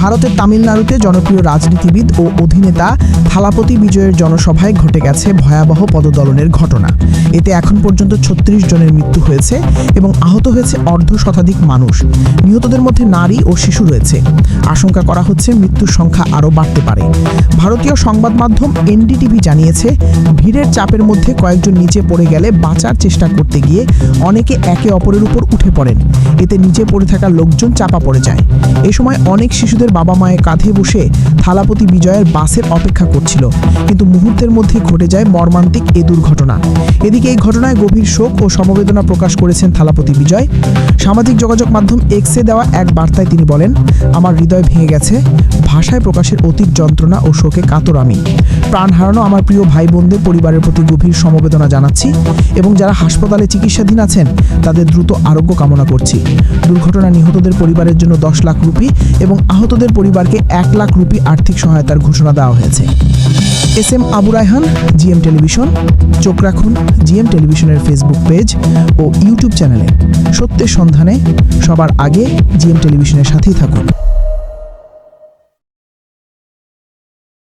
ভারতের তামিলনাড়ুতে জনপ্রিয় রাজনীতিবিদ ও অধিনেতা থালাপতি বিজয়ের জনসভায় ঘটে গেছে ভয়াবহ পদদলনের ঘটনা। এতে এখন পর্যন্ত ছত্রিশ জনের মৃত্যু হয়েছে এবং আহত হয়েছে অর্ধ শতাধিক মানুষ। নিহতদের মধ্যে নারী ও শিশু রয়েছে। আশঙ্কা করা হচ্ছে মৃত্যুর সংখ্যা আরও বাড়তে পারে। ভারতীয় সংবাদ মাধ্যম এনডিটিভি জানিয়েছে, ভিড়ের চাপের মধ্যে কয়েকজন নিচে পড়ে গেলে বাঁচার চেষ্টা করতে গিয়ে অনেকে একে অপরের উপর উঠে পড়েন। এতে নিচে পড়ে থাকা লোকজন চাপা পড়ে যায়। এ সময় অনেক শিশুদের বাবা মায়ের কাঁধে বসে থালাপতি বিজয়ের বাসের অপেক্ষা করছিল। কিন্তু মুহূর্তের মধ্যে ঘটে যায় মর্মান্তিক এ দুর্ঘটনা। এদিকে এই ঘটনায় গভীর শোক ও সমবেদনা প্রকাশ করেছেন থালাপতি বিজয়। সামাজিক যোগাযোগ মাধ্যম এক্সে দেওয়া এক বার্তায় তিনি বলেন, আমার হৃদয় ভেঙে গেছে। ভাষায় প্রকাশের অতীত যন্ত্রণা ও শোকে কাতর আমি। প্রাণ হারানো আমার প্রিয় ভাই বোনদের পরিবারের প্রতি গভীর সমবেদনা জানাচ্ছি এবং যারা হাসপাতালে চিকিৎসাধীন আছেন, তাদের দ্রুত আরোগ্য কামনা করছি। দুর্ঘটনা নিহতদের পরিবারের জন্য দশ লাখ রুপি এবং আহতদের পরিবারকে এক লাখ রুপি আর্থিক সহায়তার ঘোষণা দেওয়া হয়েছে। S M Abu Raihan, GM television. চোখ রাখুন জিএম টেলিভিশনের ফেসবুক পেজ ও ইউটিউব চ্যানেলে। সত্যের সন্ধানে সবার আগে জিএম টেলিভিশনের সাথেই থাকুন।